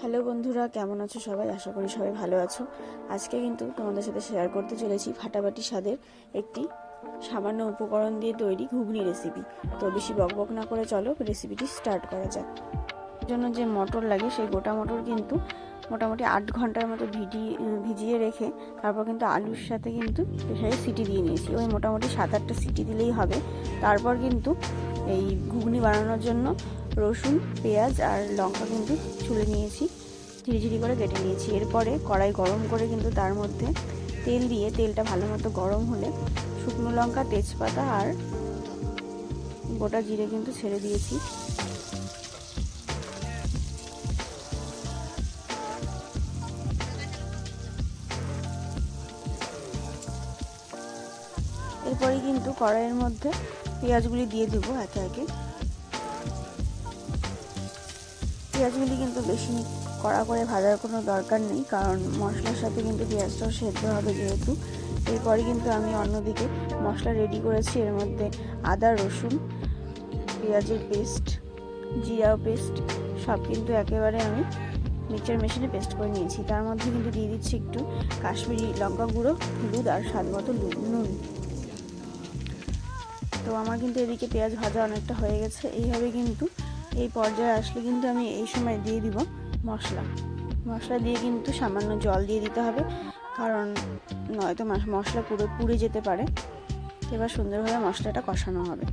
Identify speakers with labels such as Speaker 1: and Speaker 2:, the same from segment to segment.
Speaker 1: Hello বন্ধুরা, কেমন আছো সবাই? আশা করি সবাই ভালো আছো। আজকে কিন্তু তোমাদের সাথে শেয়ার করতে চলেছি ফাটাফাটি স্বাদের একটি সামান্য উপকরণ দিয়ে তৈরি ঘুগনি রেসিপি তো বেশি বকবক না করে চলো রেসিপিটি স্টার্ট করা যাক। জন্য যে মটর লাগে, সেই গোটা মটর কিন্তু মোটামুটি আট ঘণ্টার মতো ভিডি ভিজিয়ে রেখে তারপর কিন্তু আলুর সাথে কিন্তু প্রেশারে সিটি দিয়ে নিয়েছি। ওই মোটামুটি সাত আটটা সিটি দিলেই হবে। তারপর কিন্তু এই ঘুগনি বানানোর জন্য রসুন, পেঁয়াজ আর লঙ্কা কিন্তু ছুলে নিয়েছি। ঝিরিঝিরি করে কেটে নিয়েছি। এরপরে কড়াই গরম করে কিন্তু তার মধ্যে তেল দিয়ে তেলটা ভালো মতো গরম হলে শুকনো লঙ্কা, তেজপাতা আর গোটা জিরে কিন্তু ছেড়ে দিয়েছি। এরপরে কিন্তু কড়াইয়ের মধ্যে পেঁয়াজগুলি দিয়ে দেবো একে একে। পেঁয়াজগুলি কিন্তু বেশি কড়া করে ভাজার কোনো দরকার নেই, কারণ মশলার সাথে কিন্তু পেঁয়াজটাও সেদ্ধ হবে যেহেতু। এরপরে কিন্তু আমি অন্যদিকে মশলা রেডি করেছি, এর মধ্যে আদা, রসুন, পেঁয়াজের পেস্ট জিরা পেস্ট সব কিন্তু একেবারে আমি মিক্সচার মেশিনে পেস্ট করে নিয়েছি। তার মধ্যে কিন্তু দিয়ে দিচ্ছি একটু কাশ্মীরি লঙ্কা গুঁড়ো, হলুদ আর স্বাদ মতো নুন। তো আমার কিন্তু এদিকে পেঁয়াজ ভাজা অনেকটা হয়ে গেছে। এইভাবে কিন্তু এই পর্যায়ে আসলে কিন্তু আমি এই সময় দিয়ে দিব মশলা। মশলা দিয়ে কিন্তু সামান্য জল দিয়ে দিতে হবে, কারণ নয়তো মশলা পুরো পুড়ে যেতে পারে। এবার সুন্দরভাবে মশলাটা কষানো হবে।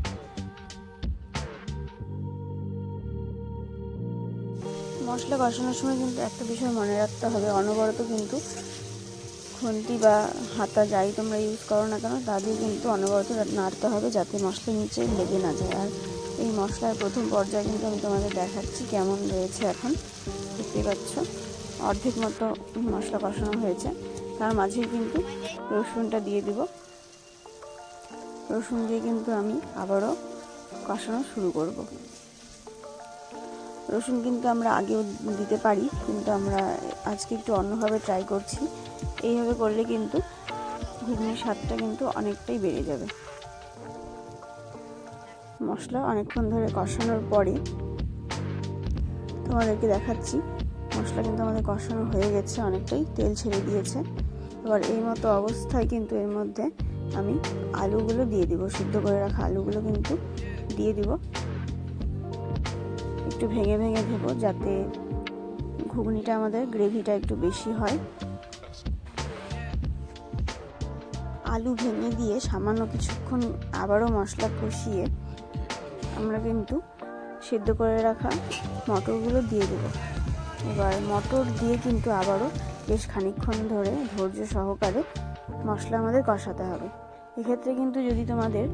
Speaker 1: মশলা কষানোর সময় কিন্তু একটা বিষয় মনে রাখতে হবে, অনবরত কিন্তু খুন্তি বা হাতা যাই তোমরা ইউজ করো না কেন, তা দিয়ে কিন্তু অনবরত নাড়তে হবে যাতে মশলা নিচে লেগে না যায়। আর এই মশলার প্রথম পর্যায়ে কিন্তু আমি তোমাদের দেখাচ্ছি কেমন রয়েছে এখন। দেখতে পাচ্ছ, অর্ধেক মতো মশলা কষানো হয়েছে। তার মাঝে কিন্তু রসুনটা দিয়ে দিব। রসুন দিয়ে কিন্তু আমি আবারও কষানো শুরু করব। রসুন কিন্তু আমরা আগেও দিতে পারি, কিন্তু আমরা আজকে একটু অন্যভাবে ট্রাই করছি। এইভাবে করলে কিন্তু ঘুগনির স্বাদটা কিন্তু অনেকটাই বেড়ে যাবে। মশলা অনেকক্ষণ ধরে কষানোর পরে তোমাদেরকে দেখাচ্ছি। মশলা কিন্তু আমাদের কষানো হয়ে গেছে, অনেকটাই তেল ছেড়ে দিয়েছে। এবার এই মতো অবস্থায় কিন্তু এর মধ্যে আমি আলুগুলো দিয়ে দিব, সিদ্ধ করে রাখা আলুগুলো কিন্তু দিয়ে দিব। একটু ভেঙে ভেঙে দেবো যাতে ঘুগনিটা আমাদের গ্রেভিটা একটু বেশি হয়। আলু ভেঙে দিয়ে সামান্য কিছুক্ষণ আবারও মশলা কষিয়ে আমরা কিন্তু সেদ্ধ করে রাখা মটরগুলো দিয়ে দেবো। এবার মটর দিয়ে কিন্তু আবারও বেশ খানিক্ষণ ধরে ধৈর্য সহকারে মশলা আমাদের কষাতে হবে। এক্ষেত্রে কিন্তু যদি তোমাদের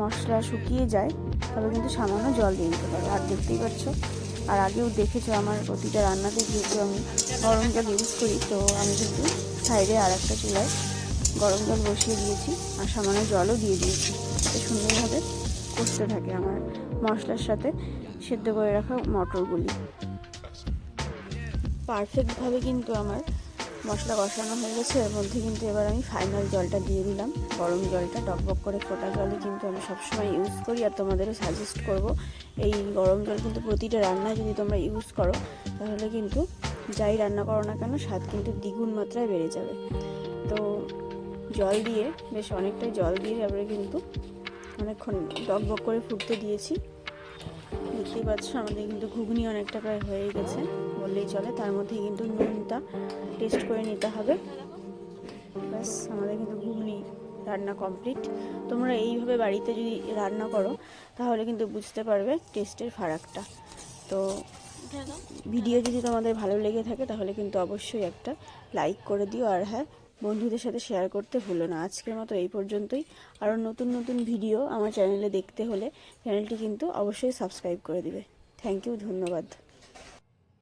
Speaker 1: মশলা শুকিয়ে যায়, তবে কিন্তু সামান্য জল দিয়ে দিতে পারো। আর দেখতেই পাচ্ছ, আর আগেও দেখেছ আমার প্রতিটা রান্নাতে যেহেতু আমি গরম জল ইউজ করি, তো আমি কিন্তু সাইডে আর একটা চুলায় গরম জল বসিয়ে দিয়েছি আর সামান্য জলও দিয়ে দিয়েছি। সুন্দরভাবে করতে থাকে আমার মশলার সাথে সেদ্ধ করে রাখা মটরগুলি। পারফেক্টভাবে কিন্তু আমার মশলা কষানো হয়ে গেছে। এর মধ্যে কিন্তু এবার আমি ফাইনাল জলটা দিয়ে দিলাম। গরম জলটা, টকবক করে ফোটা জলে কিন্তু আমি সবসময় ইউজ করি আর তোমাদেরও সাজেস্ট করব। এই গরম জল কিন্তু প্রতিটা রান্নায় যদি তোমরা ইউজ করো, তাহলে কিন্তু যাই রান্না করো না কেন, স্বাদ কিন্তু দ্বিগুণ মাত্রায় বেড়ে যাবে। তো জল দিয়ে, বেশ অনেকটাই জল দিয়ে তারপরে কিন্তু অনেকক্ষণ বক করে ফুটতে দিয়েছি। দেখতেই পাচ্ছ আমাদের কিন্তু ঘুগনি অনেকটা প্রায় হয়ে গেছে। বললেই চলে তার মধ্যে কিন্তু নুনটা টেস্ট করে নিতে হবে। ব্যাস আমাদের কিন্তু ঘুগনি রান্না কমপ্লিট তোমরা এইভাবে বাড়িতে যদি রান্না করো তাহলে কিন্তু বুঝতে পারবে টেস্টের ফারাকটা। তো ভিডিও যদি তোমাদের ভালো লেগে থাকে তাহলে কিন্তু অবশ্যই একটা লাইক করে দিও। আর হ্যাঁ বন্ধুদের সাথে শেয়ার করতে ভুলো না। আজকের মতো এই পর্যন্তই। আরও নতুন নতুন ভিডিও আমার চ্যানেলে দেখতে হলে চ্যানেলটি কিন্তু অবশ্যই সাবস্ক্রাইব করে দিবে। থ্যাংক ইউ ধন্যবাদ।